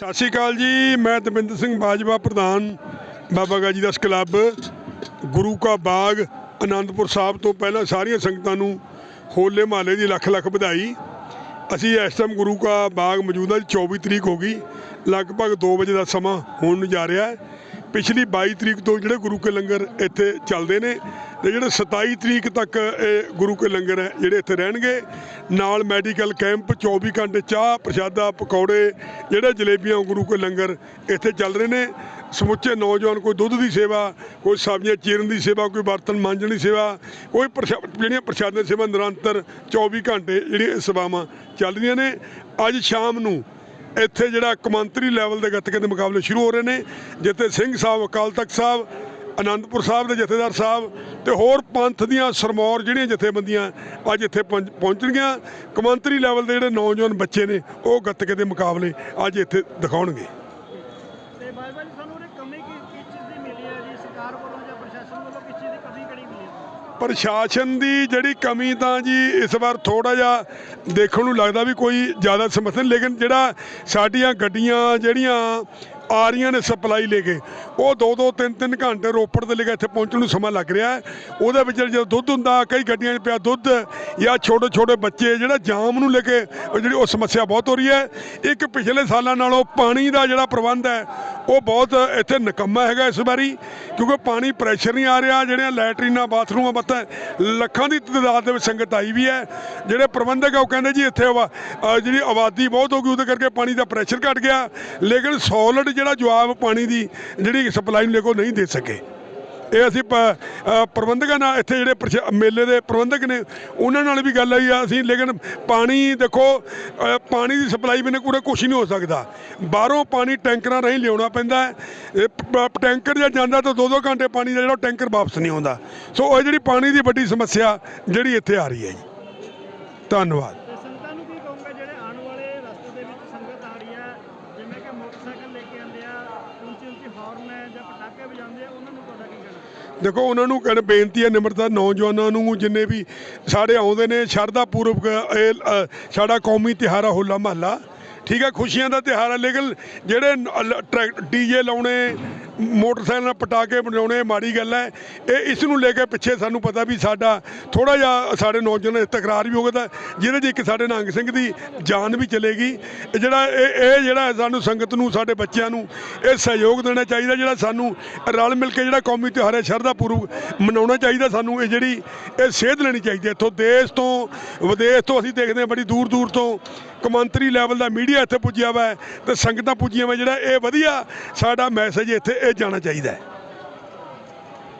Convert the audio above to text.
ਸਤਿ ਸ਼੍ਰੀ ਅਕਾਲ ਜੀ, ਮੈਂ ਦਵਿੰਦਰ ਸਿੰਘ ਬਾਜਵਾ, ਪ੍ਰਧਾਨ ਬਾਬਾ ਗਾਜੀ ਦਾਸ ਕਲੱਬ, ਗੁਰੂ ਕਾ ਬਾਗ ਆਨੰਦਪੁਰ ਸਾਹਿਬ ਤੋਂ ਪਹਿਲਾਂ ਸਾਰੀਆਂ ਸੰਗਤਾਂ ਨੂੰ ਹੋਲੇ ਮਹੱਲੇ ਦੀ ਲੱਖ ਲੱਖ ਵਧਾਈ। ਅਸੀਂ ਇਸ ਟਾਈਮ ਗੁਰੂ ਕਾ ਬਾਗ ਮੌਜੂਦਾ ਹਾਂ 24 ਤਰੀਕ ਹੋ ਗਈ, ਲਗਭਗ 2 ਵਜੇ ਦਾ ਸਮਾਂ ਹੋਣ ਨੂੰ ਜਾ ਰਿਹਾ ਹੈ। ਪਿਛਲੀ 22 ਤਰੀਕ ਤੋਂ ਜਿਹੜੇ ਗੁਰੂ ਕੇ ਲੰਗਰ ਇੱਥੇ ਚੱਲਦੇ ਨੇ ਤੇ ਜਿਹੜੇ 27 ਤਰੀਕ ਤੱਕ ਇਹ ਗੁਰੂ ਕੇ ਲੰਗਰ ਹੈ, ਜਿਹੜੇ ਇੱਥੇ ਰਹਿਣਗੇ। ਨਾਲ ਮੈਡੀਕਲ ਕੈਂਪ 24 ਘੰਟੇ ਚਾਹ, ਪ੍ਰਸ਼ਾਦਾ, ਪਕੌੜੇ, ਜਿਹੜੇ ਜਲੇਬੀਆਂ ਗੁਰੂ ਕੇ ਲੰਗਰ ਇੱਥੇ ਚੱਲ ਰਹੇ ਨੇ। ਸਮੁੱਚੇ ਨੌਜਵਾਨ ਕੋਈ ਦੁੱਧ ਦੀ ਸੇਵਾ, ਕੋਈ ਸਬਜ਼ੀਆਂ ਚੀਰਨ ਦੀ ਸੇਵਾ, ਕੋਈ ਬਰਤਨ ਮਾਂਜਣ ਦੀ ਸੇਵਾ, ਕੋਈ ਪ੍ਰਸ਼ਾ- ਜਿਹੜੀਆਂ ਪ੍ਰਸ਼ਾਦੇ ਦੀ ਸੇਵਾ ਨਿਰੰਤਰ 24 ਘੰਟੇ ਜਿਹੜੀਆਂ ਸੇਵਾਵਾਂ ਚੱਲ ਰਹੀਆਂ ਨੇ। ਅੱਜ ਸ਼ਾਮ ਨੂੰ ਇੱਥੇ ਜਿਹੜਾ ਕੌਮਾਂਤਰੀ ਲੈਵਲ ਦੇ ਗੱਤਕੇ ਦੇ ਮੁਕਾਬਲੇ ਸ਼ੁਰੂ ਹੋ ਰਹੇ ਨੇ, ਜਿੱਥੇ ਸਿੰਘ ਸਾਹਿਬ, ਅਕਾਲ ਤਖਤ ਸਾਹਿਬ ਆਨੰਦਪੁਰ ਸਾਹਿਬ ਦੇ ਜਥੇਦਾਰ ਸਾਹਿਬ ਤੇ ਹੋਰ ਪੰਥ ਦੀਆਂ ਸਰਮੌਰ ਜਿਹੜੀਆਂ ਜਥੇਬੰਦੀਆਂ ਅੱਜ ਇੱਥੇ ਪਹੁੰਚ- ਪਹੁੰਚਣਗੀਆਂ। ਕੌਮਾਂਤਰੀ ਲੈਵਲ ਦੇ ਜਿਹੜੇ ਨੌਜਵਾਨ ਬੱਚੇ ਨੇ, ਉਹ ਗੱਤਕੇ ਦੇ ਮੁਕਾਬਲੇ ਅੱਜ ਇੱਥੇ ਦਿਖਾਉਣਗੇ ਤੇ ਬਾਬਾ ਜੀ ਸਾਨੂੰ ਉਹਨੇ ਕਮੀ ਕੀ ਕਿਸ ਚੀਜ਼ ਦੀ ਮਿਲੀ ਹੈ ਜੀ ਸਰਕਾਰ ਵੱਲੋਂ ਜਾਂ ਪ੍ਰਸ਼ਾਸਨ ਵੱਲੋਂ ਕਿਸ ਚੀਜ਼ ਦੀ ਕਮੀ ਕਿਹੜੀ ਮਿਲੀ ਹੈ ਪ੍ਰਸ਼ਾਸਨ ਦੀ ਜਿਹੜੀ ਕਮੀ ਤਾਂ ਜੀ ਇਸ ਵਾਰ ਥੋੜਾ ਜਿਹਾ ਦੇਖਣ ਨੂੰ ਲੱਗਦਾ ਵੀ ਕੋਈ ਜ਼ਿਆਦਾ ਸਮੱਸਿਆ ਨਹੀਂ ਲੇਕਿਨ ਜਿਹੜਾ ਸਾਡੀਆਂ ਗੱਡੀਆਂ ਜਿਹੜੀਆਂ ਆ ਰਹੀਆਂ ਨੇ ਸਪਲਾਈ ਲੈ ਕੇ, ਉਹ ਦੋ ਦੋ ਤਿੰਨ ਤਿੰਨ ਘੰਟੇ ਰੋਪੜ ਦੇ ਲੈ ਕੇ ਇੱਥੇ ਪਹੁੰਚਣ ਨੂੰ ਸਮਾਂ ਲੱਗ ਰਿਹਾ ਹੈ। ਉਹਦੇ ਵਿੱਚ ਜਦੋਂ ਦੁੱਧ ਹੁੰਦਾ, ਕਈ ਗੱਡੀਆਂ 'ਚ ਪਿਆ ਦੁੱਧ, ਜਾਂ ਛੋਟੇ ਛੋਟੇ ਬੱਚੇ, ਜਿਹੜਾ ਜਾਮ ਨੂੰ ਲੈ ਕੇ ਜਿਹੜੀ ਉਹ ਸਮੱਸਿਆ ਬਹੁਤ ਹੋ ਰਹੀ ਹੈ। ਇੱਕ ਪਿਛਲੇ ਸਾਲਾਂ ਨਾਲੋਂ ਪਾਣੀ ਦਾ ਜਿਹੜਾ ਪ੍ਰਬੰਧ ਹੈ, ਉਹ ਬਹੁਤ ਇੱਥੇ ਨਿਕੰਮਾ ਹੈਗਾ ਇਸ ਵਾਰੀ, ਕਿਉਂਕਿ ਪਾਣੀ ਪ੍ਰੈਸ਼ਰ ਨਹੀਂ ਆ ਰਿਹਾ, ਜਿਹੜੀਆਂ ਲੈਟਰੀਨਾਂ, ਬਾਥਰੂਮਾਂ ਬੱਤਾ ਲੱਖਾਂ ਦੀ ਤਦਾਦ ਦੇ ਵਿੱਚ ਸੰਗਤ ਆਈ ਵੀ ਹੈ। ਜਿਹੜੇ ਪ੍ਰਬੰਧਕ ਆ, ਉਹ ਕਹਿੰਦੇ ਜੀ ਇੱਥੇ ਜਿਹੜੀ ਆਬਾਦੀ ਬਹੁਤ ਹੋ ਗਈ, ਉਹਦੇ ਕਰਕੇ ਪਾਣੀ ਦਾ ਪ੍ਰੈਸ਼ਰ ਘਟ ਗਿਆ। ਲੇਕਿਨ ਸੋਲਿਡ ਜਿਹੜਾ ਜਵਾਬ ਪਾਣੀ ਦੀ ਜਿਹੜੀ ਸਪਲਾਈ ਨੂੰ ਲੈ ਕੇ ਨਹੀਂ ਦੇ ਸਕੇ। ਇਹ ਅਸੀਂ ਪ- ਪ੍ਰਬੰਧਕਾਂ ਨਾਲ ਇੱਥੇ ਜਿਹੜੇ ਮੇਲੇ ਦੇ ਪ੍ਰਬੰਧਕ ਨੇ, ਉਹਨਾਂ ਨਾਲ ਵੀ ਗੱਲ ਆਈ ਆ ਅਸੀਂ, ਲੇਕਿਨ ਪਾਣੀ ਦੇਖੋ ਪਾਣੀ ਦੀ ਸਪਲਾਈ ਬਿਨਾਂ ਪੂਰਾ ਕੁਝ ਨਹੀਂ ਹੋ ਸਕਦਾ। ਬਾਹਰੋਂ ਪਾਣੀ ਟੈਂਕਰਾਂ ਰਾਹੀਂ ਲਿਆਉਣਾ ਪੈਂਦਾ ਹੈ। ਟੈਂਕਰ ਜੇ ਜਾਂਦਾ ਤਾਂ 2-2 ਘੰਟੇ ਪਾਣੀ ਦਾ ਜਿਹੜਾ ਉਹ ਟੈਂਕਰ ਵਾਪਸ ਨਹੀਂ ਆਉਂਦਾ। ਸੋ ਇਹ ਜਿਹੜੀ ਪਾਣੀ ਦੀ ਵੱਡੀ ਸਮੱਸਿਆ ਜਿਹੜੀ ਇੱਥੇ ਆ ਰਹੀ ਹੈ ਜੀ। ਧੰਨਵਾਦ ਤੇ ਸੰਗਤਾਂ ਨੂੰ ਕੀ ਕਹੋਗੇ ਜਿਹੜੇ ਆਉਣ ਵਾਲੇ ਰਸਤੇ ਦੇ ਵਿੱਚ ਸੰਗਤ ਆ ਰਹੀ ਹੈ ਜਿਵੇਂ ਕਿ ਮੋਟਰਸਾਈਕਲ ਲੈ ਕੇ ਆਉਂਦੇ ਆ ਉੱਚੀ ਉੱਚੀ ਹਾਰਨ ਹੈ ਜਾਂ ਪਟਾਕੇ ਵਜਾਉਂਦੇ ਆ ਉਹਨਾਂ ਨੂੰ ਤੁਹਾਡਾ ਕੀ ਕਹਿਣਾ? ਦੇਖੋ ਉਹਨਾਂ ਨੂੰ ਕਹਿਣ ਬੇਨਤੀ ਹੈ ਨਿਮਰਤਾ ਨੌਜਵਾਨਾਂ ਨੂੰ ਜਿੰਨੇ ਵੀ ਸਾਡੇ ਆਉਂਦੇ ਨੇ ਸ਼ਰਧਾ ਪੂਰਵਕ ਇਹ ਅ, ਸਾਡਾ ਕੌਮੀ ਤਿਉਹਾਰ ਆ ਹੋਲਾ ਮਹੱਲਾ। ਠੀਕ ਹੈ ਖੁਸ਼ੀਆਂ ਦਾ ਤਿਉਹਾਰ ਹੈ ਲੇਕਿਨ ਜਿਹੜੇ ਡੀਜੇ ਲਾਉਣੇ ਮੋਟਰਸਾਈਕਲ ਨਾਲ ਪਟਾਕੇ ਵਜਾਉਣੇ ਮਾੜੀ ਗੱਲ ਹੈ। ਇਹ ਇਸ ਨੂੰ ਲੈ ਕੇ ਪਿੱਛੇ ਸਾਨੂੰ ਪਤਾ ਵੀ ਸਾਡਾ ਥੋੜਾ ਜਿਹਾ ਸਾਡੇ ਨੌਜਵਾਨ ਤਕਰਾਰ ਵੀ ਹੋ ਗਿਆ ਤਾਂ ਜਿਹਦੇ 'ਚ ਇੱਕ ਸਾਡੇ ਨਿਹੰਗ ਸਿੰਘ ਦੀ ਜਾਨ ਵੀ ਚਲੇਗੀ। ਇਹ ਜਿਹੜਾ ਇਹ ਇਹ ਜਿਹੜਾ ਸਾਨੂੰ ਸੰਗਤ ਨੂੰ, ਸਾਡੇ ਬੱਚਿਆਂ ਨੂੰ ਇਹ ਸਹਿਯੋਗ ਦੇਣਾ ਚਾਹੀਦਾ, ਜਿਹੜਾ ਸਾਨੂੰ ਰਲ ਮਿਲ ਕੇ ਜਿਹੜਾ ਕੌਮੀ ਤਿਉਹਾਰ ਹੈ, ਸ਼ਰਧਾ ਪੂਰਵਕ ਮਨਾਉਣਾ ਚਾਹੀਦਾ ਸਾਨੂੰ। ਇਹ ਜਿਹੜੀ ਇਹ ਸੇਧ ਲੈਣੀ ਚਾਹੀਦੀ ਹੈ। ਇੱਥੋਂ ਦੇਸ਼ ਤੋਂ, ਵਿਦੇਸ਼ ਤੋਂ ਅਸੀਂ ਦੇਖਦੇ ਹਾਂ, ਬੜੀ ਦੂਰ ਦੂਰ ਤੋਂ ਕੌਮਾਂਤਰੀ ਲੈਵਲ ਦਾ ਮੀਡੀਆ ਇੱਥੇ ਪੁੱਜਿਆ ਵਾ ਹੈ ਤੇ ਸੰਗਤਾਂ ਪੁੱਜੀਆਂ ਵਾ ਜਿਹੜਾ, ਇਹ ਵਧੀਆ ਸਾਡਾ ਮੈਸੇਜ ਇੱਥੇ, ਇਹ ਜਾਣਾ ਚਾਹੀਦਾ ਹੈ।